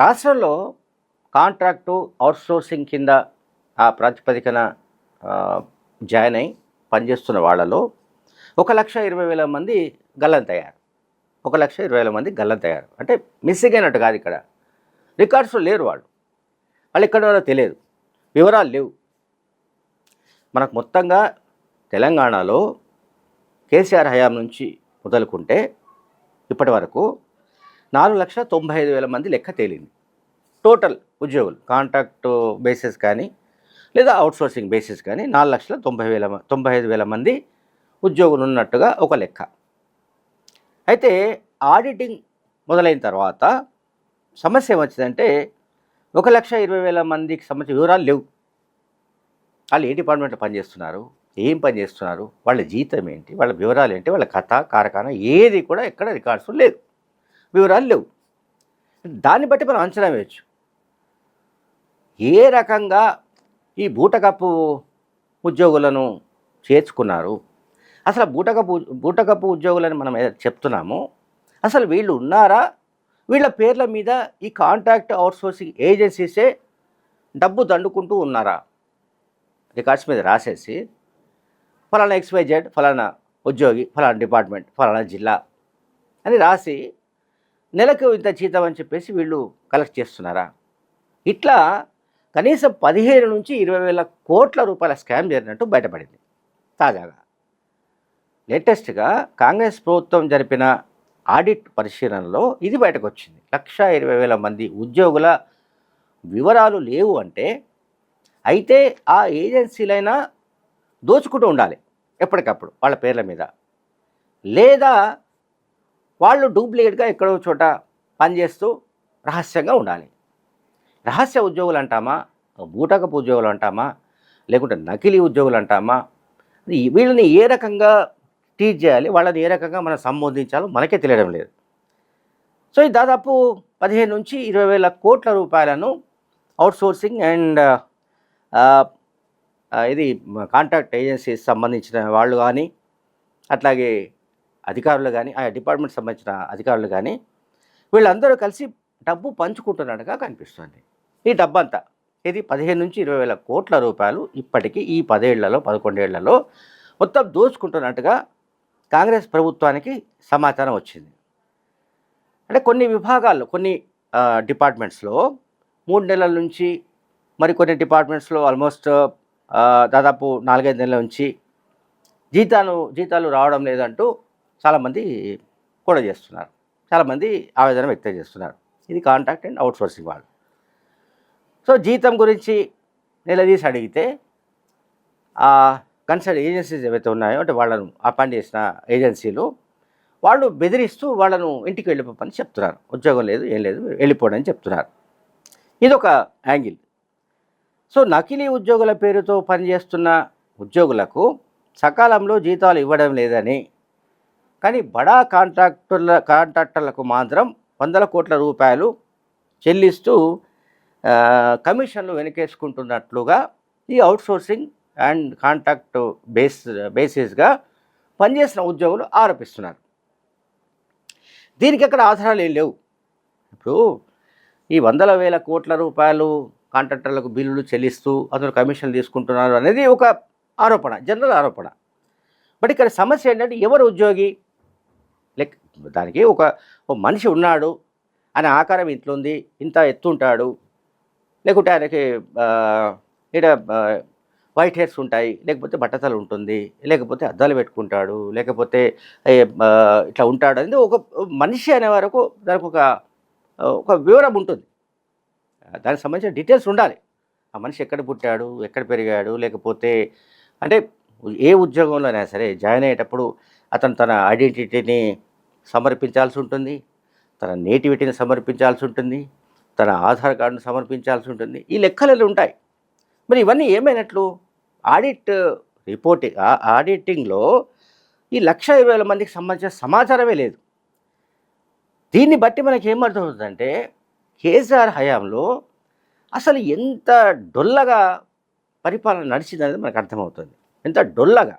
రాష్ట్రంలో contract outsourcing కింద ఆ ప్రాతిపదికన జాయిన్ అయి పనిచేస్తున్న వాళ్ళలో ఒక లక్ష ఇరవై వేల మంది గల్లంతయ్యారు ఒక లక్ష ఇరవై వేల మంది గల్లంతయ్యారు అంటే మిస్సింగ్ అయినట్టు కాదు ఇక్కడ. రికార్డ్స్లో లేరు వాళ్ళు. వాళ్ళు ఎక్కడ ఉన్నారో తెలియదు. వివరాలు లేవు. మనకు మొత్తంగా తెలంగాణలో కేసీఆర్ హయాం నుంచి మొదలుకుంటే ఇప్పటి వరకు నాలుగు లక్షల తొంభై ఐదు వేల మంది లెక్క తేలింది. టోటల్ ఉద్యోగులు కాంట్రాక్ట్ బేసిస్ కానీ లేదా అవుట్సోర్సింగ్ బేసిస్ కానీ నాలుగు లక్షల తొంభై వేల తొంభై ఐదు వేల మంది ఉద్యోగులు ఉన్నట్టుగా ఒక లెక్క. అయితే ఆడిటింగ్ మొదలైన తర్వాత సమస్య ఏమొచ్చిందంటే ఒక లక్ష ఇరవై వేల మందికి సంబంధించిన వివరాలు లేవు. వాళ్ళు ఏ డిపార్ట్మెంట్లో పనిచేస్తున్నారు ఏం పని చేస్తున్నారు వాళ్ళ జీతం ఏంటి వాళ్ళ వివరాలు ఏంటి వాళ్ళ కథ కారఖానా ఏది కూడా ఎక్కడ రికార్డ్స్ లేదు. వివరాలు లేవు. దాన్ని బట్టి మనం అంచనా వేయచ్చు. ఏ రకంగా ఈ బూటకప్పు ఉద్యోగులను చేర్చుకున్నారు? అసలు బూటకప్పు బూటకప్పు ఉద్యోగులని మనం చెప్తున్నాము అసలు వీళ్ళు ఉన్నారా? వీళ్ళ పేర్ల మీద ఈ కాంట్రాక్ట్ అవుట్సోర్సింగ్ ఏజెన్సీసే డబ్బు దండుకుంటూ ఉన్నారా? రికార్డ్స్ మీద రాసేసి ఫలానా ఎక్స్వైజెడ్ ఫలానా ఉద్యోగి ఫలానా డిపార్ట్మెంట్ ఫలానా జిల్లా అని రాసి నెలకు ఇంత జీతం అని చెప్పేసి వీళ్ళు కలెక్ట్ చేస్తున్నారా? ఇట్లా కనీసం పదిహేను నుంచి ఇరవై వేల కోట్ల రూపాయల స్కామ్ జరిగినట్టు బయటపడింది. తాజాగా. లేటెస్ట్గా కాంగ్రెస్ ప్రభుత్వం జరిపిన ఆడిట్ పరిశీలనలో ఇది బయటకు వచ్చింది లక్ష ఇరవై వేల మంది ఉద్యోగుల వివరాలు లేవు అంటే అయితే ఆ ఏజెన్సీలైనా దోచుకుంటూ ఉండాలి ఎప్పటికప్పుడు వాళ్ళ పేర్ల మీద. లేదా వాళ్ళు డూప్లికేట్గా ఎక్కడో చోట పనిచేస్తూ రహస్యంగా ఉండాలి. రహస్య ఉద్యోగులు అంటామా? బూటకపు ఉద్యోగులు అంటామా? లేకుంటే నకిలీ ఉద్యోగులు అంటామా? వీళ్ళని ఏ రకంగా టీచ్ చేయాలి? వాళ్ళని ఏ రకంగా మనం సంబోధించాలో మనకే తెలియడం లేదు. సో ఈ దాదాపు పదిహేను నుంచి ఇరవై వేల కోట్ల రూపాయలను అవుట్సోర్సింగ్ అండ్ ఇది కాంట్రాక్ట్ ఏజెన్సీస్ సంబంధించిన వాళ్ళు కానీ అట్లాగే అధికారులు కానీ ఆ డిపార్ట్మెంట్ సంబంధించిన అధికారులు కానీ వీళ్ళందరూ కలిసి డబ్బు పంచుకుంటున్నట్టుగా కనిపిస్తుంది. ఈ డబ్బంతా. ఇది పదిహేను నుంచి ఇరవై వేల కోట్ల రూపాయలు ఇప్పటికీ ఈ పదేళ్ళలో పదకొండేళ్ళలో మొత్తం దోచుకుంటున్నట్టుగా కాంగ్రెస్ ప్రభుత్వానికి సమాచారం వచ్చింది. అంటే కొన్ని విభాగాల్లో కొన్ని డిపార్ట్మెంట్స్లో మూడు నెలల నుంచి మరి కొన్ని డిపార్ట్మెంట్స్లో ఆల్మోస్ట్ దాదాపు నాలుగైదు నెలల నుంచి జీతాలు జీతాలు రావడం లేదంటూ చాలామంది కూడా చేస్తున్నారు. చాలామంది ఆవేదన వ్యక్తం చేస్తున్నారు. ఇది కాంట్రాక్ట్ అండ్ అవుట్సోర్సింగ్ వాళ్ళు. సో జీతం గురించి నిలదీసి అడిగితే ఆ కన్సల్ట్ ఏజెన్సీస్ ఏవైతే ఉన్నాయో అంటే వాళ్ళను అపాయింట్ చేసిన ఏజెన్సీలు వాళ్ళు బెదిరిస్తూ వాళ్ళను ఇంటికి వెళ్ళిపోమని చెప్తున్నారు. ఉద్యోగం లేదు ఏం లేదు వెళ్ళిపోండి అని చెప్తున్నారు. ఇదొక యాంగిల్. సో నకిలీ ఉద్యోగుల పేరుతో పనిచేస్తున్న ఉద్యోగులకు సకాలంలో జీతాలు ఇవ్వడం లేదని కానీ బడా కాంట్రాక్టర్ల కాంట్రాక్టర్లకు మాత్రం వందల కోట్ల రూపాయలు చెల్లిస్తూ కమిషన్లు వెనకేసుకుంటున్నట్లుగా ఈ అవుట్సోర్సింగ్ అండ్ కాంట్రాక్ట్ బేస్ బేసిస్గా పనిచేసిన ఉద్యోగులు ఆరోపిస్తున్నారు. దీనికి ఎక్కడ ఆధారాలు ఏం లేవు. ఇప్పుడు ఈ వందల వేల కోట్ల రూపాయలు కాంట్రాక్టర్లకు బిల్లులు చెల్లిస్తూ అతను కమిషన్లు తీసుకుంటున్నారు అనేది ఒక ఆరోపణ జనరల్ ఆరోపణ. బట్ ఇక్కడ సమస్య ఏంటంటే ఎవరు ఉద్యోగి? దానికి ఒక మనిషి ఉన్నాడు ఆయన ఆకారం ఇంట్లో ఉంది ఇంత ఎత్తు ఉంటాడు. లేకుంటే ఆయనకి ఇక్కడ ఈడ వైట్ హెయిర్స్ ఉంటాయి లేకపోతే బట్టతలు ఉంటుంది లేకపోతే అద్దాలు పెట్టుకుంటాడు లేకపోతే ఇట్లా ఉంటాడు అనేది ఒక మనిషి అనే వరకు దానికి ఒక ఒక వివరం ఉంటుంది. దానికి సంబంధించిన డీటెయిల్స్ ఉండాలి. ఆ మనిషి ఎక్కడ పుట్టాడు ఎక్కడ పెరిగాడు లేకపోతే అంటే ఏ ఉద్యోగంలోనైనా సరే జాయిన్ అయ్యేటప్పుడు అతను తన ఐడెంటిటీని సమర్పించాల్సి ఉంటుంది. తన నేటివిటీని సమర్పించాల్సి ఉంటుంది. తన ఆధార్ కార్డును సమర్పించాల్సి ఉంటుంది. ఈ లెక్కలు ఉంటాయి. మరి ఇవన్నీ ఏమైనట్లు? ఆడిట్ రిపోర్టింగ్ ఆడిటింగ్లో ఈ లక్ష ఇరవై వేల మందికి సంబంధించిన సమాచారమే లేదు. దీన్ని బట్టి మనకి ఏమర్థమవుతుందంటే కేసీఆర్ హయాంలో అసలు ఎంత డొల్లగా పరిపాలన నడిచిందనేది మనకు అర్థమవుతుంది. ఎంత డొల్లగా.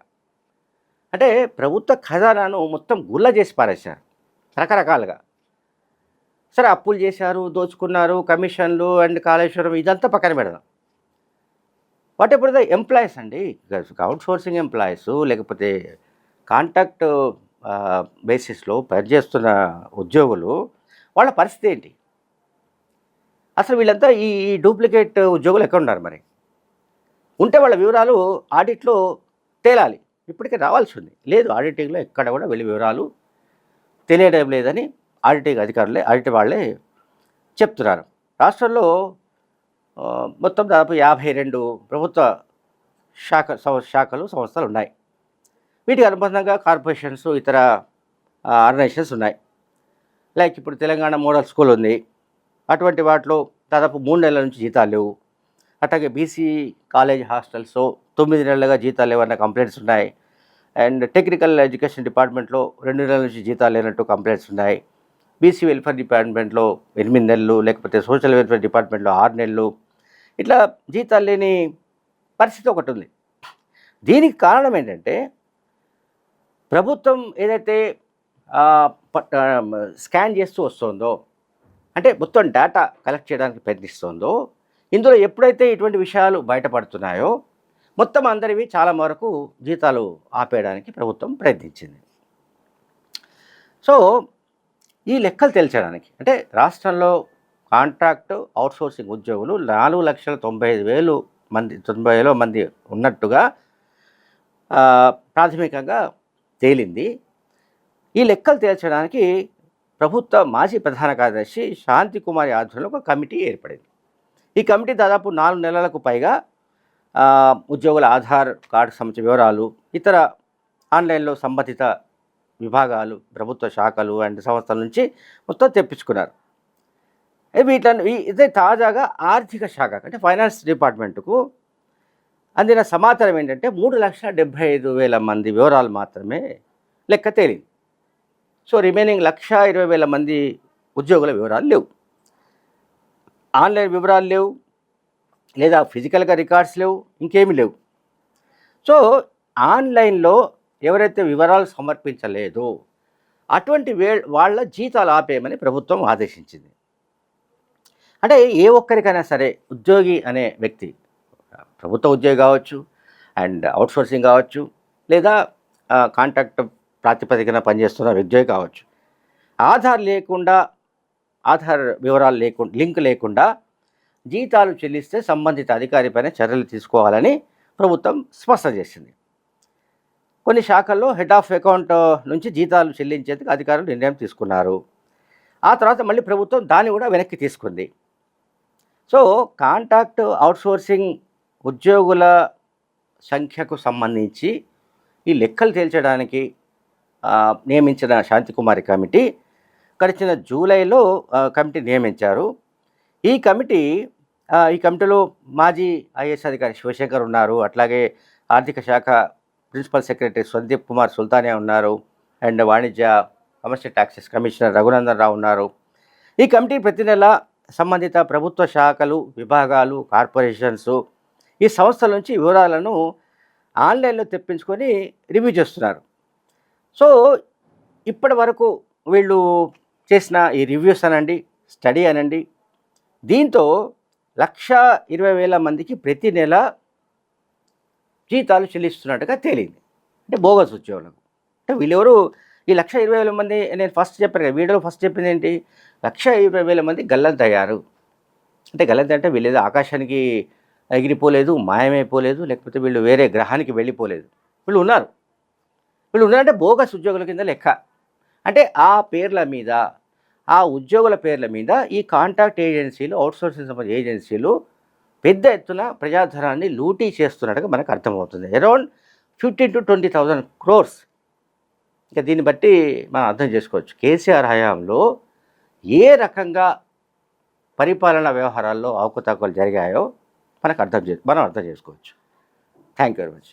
అంటే ప్రభుత్వ ఖజానాను మొత్తం గుల్ల చేసి పారేశారు. రకరకాలుగా. సరే అప్పులు చేశారు దోచుకున్నారు కమిషన్లు అండ్ కాళేశ్వరం ఇదంతా పక్కన పెడదాం. వాట్ ఇప్పుడు ద ఎంప్లాయీస్ అండి? అవుట్ సోర్సింగ్ ఎంప్లాయీస్ లేకపోతే కాంట్రాక్ట్ బేసిస్లో పనిచేస్తున్న ఉద్యోగులు వాళ్ళ పరిస్థితి ఏంటి? అసలు వీళ్ళంతా ఈ డూప్లికేట్ ఉద్యోగులు ఎక్కడ ఉన్నారు మరి? ఉంటే వాళ్ళ వివరాలు ఆడిట్లో తేలాలి. ఇప్పటికే రావాల్సి ఉంది. లేదు ఆడిటింగ్లో ఎక్కడ కూడా వెళ్ళి వివరాలు తెలియడం లేదని ఆడిటింగ్ అధికారులే ఆడిట్ వాళ్ళే చెప్తున్నారు. రాష్ట్రంలో మొత్తం దాదాపు యాభై రెండు ప్రభుత్వ శాఖ శాఖలు సంస్థలు ఉన్నాయి. వీటికి అనుబంధంగా కార్పొరేషన్స్ ఇతర ఆర్గనైజేషన్స్ ఉన్నాయి. లైక్ ఇప్పుడు తెలంగాణ మోడల్ స్కూల్ ఉంది. అటువంటి వాటిలో దాదాపు మూడు నెలల నుంచి జీతాలు లేవు. అట్లాగే బీసీ కాలేజ్ హాస్టల్స్ తొమ్మిది నెలలుగా జీతాలు లేవన్న కంప్లైంట్స్ ఉన్నాయి. అండ్ టెక్నికల్ ఎడ్యుకేషన్ డిపార్ట్మెంట్లో రెండు నెలల నుంచి జీతాలు లేనట్టు కంప్లైంట్స్ ఉన్నాయి. బీసీ వెల్ఫేర్ డిపార్ట్మెంట్లో ఎనిమిది నెలలు లేకపోతే సోషల్ వెల్ఫేర్ డిపార్ట్మెంట్లో ఆరు నెలలు. ఇట్లా జీతాలు లేని పరిస్థితి ఒకటి ఉంది. దీనికి కారణం ఏంటంటే ప్రభుత్వం ఏదైతే పట్- స్కాన్ చేస్తూ వస్తుందో అంటే మొత్తం డేటా కలెక్ట్ చేయడానికి ప్రయత్నిస్తుందో ఇందులో ఎప్పుడైతే ఇటువంటి విషయాలు బయటపడుతున్నాయో మొత్తం అందరివి చాలా వరకు జీతాలు ఆపేయడానికి ప్రభుత్వం ప్రయత్నించింది. సో ఈ లెక్కలు తేల్చడానికి అంటే రాష్ట్రంలో కాంట్రాక్ట్ అవుట్సోర్సింగ్ ఉద్యోగులు నాలుగు లక్షల తొంభై ఐదు వేలు మంది తొంభై వేల మంది ఉన్నట్టుగా ప్రాథమికంగా తేలింది. ఈ లెక్కలు తేల్చడానికి ప్రభుత్వ మాజీ ప్రధాన కార్యదర్శి శాంతి కుమారి ఆధ్వర్యంలో ఒక కమిటీ ఏర్పడింది. ఈ కమిటీ దాదాపు నాలుగు నెలలకు పైగా ఉద్యోగుల ఆధార్ కార్డు సంబంధించిన వివరాలు ఇతర ఆన్లైన్లో సంబంధిత విభాగాలు ప్రభుత్వ శాఖలు అండ్ సంస్థల నుంచి మొత్తం తెప్పించుకున్నారు. వీటన్ని ఇదే తాజాగా ఆర్థిక శాఖ అంటే ఫైనాన్స్ డిపార్ట్మెంట్కు అందిన సమాచారం ఏంటంటే మూడు లక్షల డెబ్భై ఐదు వేల మంది వివరాలు మాత్రమే లెక్క తేలింది. సో రిమైనింగ్ లక్ష ఇరవై వేల మంది ఉద్యోగుల వివరాలు లేవు. ఆన్లైన్ వివరాలు లేవు లేదా ఫిజికల్గా రికార్డ్స్ లేవు ఇంకేమీ లేవు. సో ఆన్లైన్లో ఎవరైతే వివరాలు సమర్పించలేదో అటువంటి వే వాళ్ళ జీతాలు ఆపేయమని ప్రభుత్వం ఆదేశించింది. అంటే ఏ ఒక్కరికైనా సరే ఉద్యోగి అనే వ్యక్తి ప్రభుత్వ ఉద్యోగి కావచ్చు అండ్ అవుట్సోర్సింగ్ కావచ్చు లేదా కాంట్రాక్ట్ ప్రాతిపదికన పనిచేస్తున్న ఉద్యోగి కావచ్చు ఆధార్ లేకుండా ఆధార్ వివరాలు లేకుండా లింక్ లేకుండా జీతాలు చెల్లిస్తే సంబంధిత అధికారిపైన చర్యలు తీసుకోవాలని ప్రభుత్వం స్పష్టం చేసింది. కొన్ని శాఖల్లో హెడ్ ఆఫ్ అకౌంట్ నుంచి జీతాలు చెల్లించేందుకు అధికారులు నిర్ణయం తీసుకున్నారు. ఆ తర్వాత మళ్ళీ ప్రభుత్వం దాన్ని కూడా వెనక్కి తీసుకుంది. సో కాంట్రాక్ట్ అవుట్సోర్సింగ్ ఉద్యోగుల సంఖ్యకు సంబంధించి ఈ లెక్కలు తేల్చడానికి నియమించిన శాంతికుమారి కమిటీ గడిచిన జూలైలో కమిటీ నియమించారు. ఈ కమిటీ ఈ కమిటీలో మాజీ ఐఏఎస్ అధికారి శివశంకర్ ఉన్నారు. అట్లాగే ఆర్థిక శాఖ ప్రిన్సిపల్ సెక్రటరీ సందీప్ కుమార్ సుల్తానియా ఉన్నారు. అండ్ వాణిజ్య commercial taxes commissioner Raghunandan Rao ఉన్నారు. ఈ కమిటీ ప్రతి నెల సంబంధిత ప్రభుత్వ శాఖలు విభాగాలు కార్పొరేషన్స్ ఈ సంస్థల నుంచి వివరాలను ఆన్లైన్లో తెప్పించుకొని రివ్యూ చేస్తున్నారు. సో ఇప్పటి వరకు వీళ్ళు చేసిన ఈ రివ్యూస్ అనండి స్టడీ అనండి. దీంతో లక్ష ఇరవై వేల మందికి ప్రతి నెల జీతాలు చెల్లిస్తున్నట్టుగా తేలింది. అంటే బోగస్ ఉద్యోగులకు. అంటే వీళ్ళెవరు ఈ లక్ష ఇరవై వేల మంది నేను ఫస్ట్ చెప్పాను కదా వీడియోలో ఫస్ట్ చెప్పింది ఏంటి? లక్ష ఇరవై వేల మంది గల్లంతయ్యారు అంటే గల్లంత అంటే వీళ్ళు ఆకాశానికి ఎగిరిపోలేదు మాయమైపోలేదు లేకపోతే వీళ్ళు వేరే గ్రహానికి వెళ్ళిపోలేదు. వీళ్ళు ఉన్నారు. వీళ్ళు ఉన్నారంటే బోగస్ ఉద్యోగుల కింద లెక్క. అంటే ఆ పేర్ల మీద ఆ ఉద్యోగుల పేర్ల మీద ఈ కాంట్రాక్ట్ ఏజెన్సీలు అవుట్సోర్సింగ్ సంబంధించిన ఏజెన్సీలు పెద్ద ఎత్తున ప్రజాధనాన్ని లూటీ చేస్తున్నట్టుగా మనకు అర్థమవుతుంది. Around fifteen to twenty thousand crores. ఇక దీన్ని బట్టి మనం అర్థం చేసుకోవచ్చు. కేసీఆర్ హయాంలో ఏ రకంగా పరిపాలనా వ్యవహారాల్లో అవకతవకలు జరిగాయో మనకు అర్థం చే మనం అర్థం చేసుకోవచ్చు. Thank you very much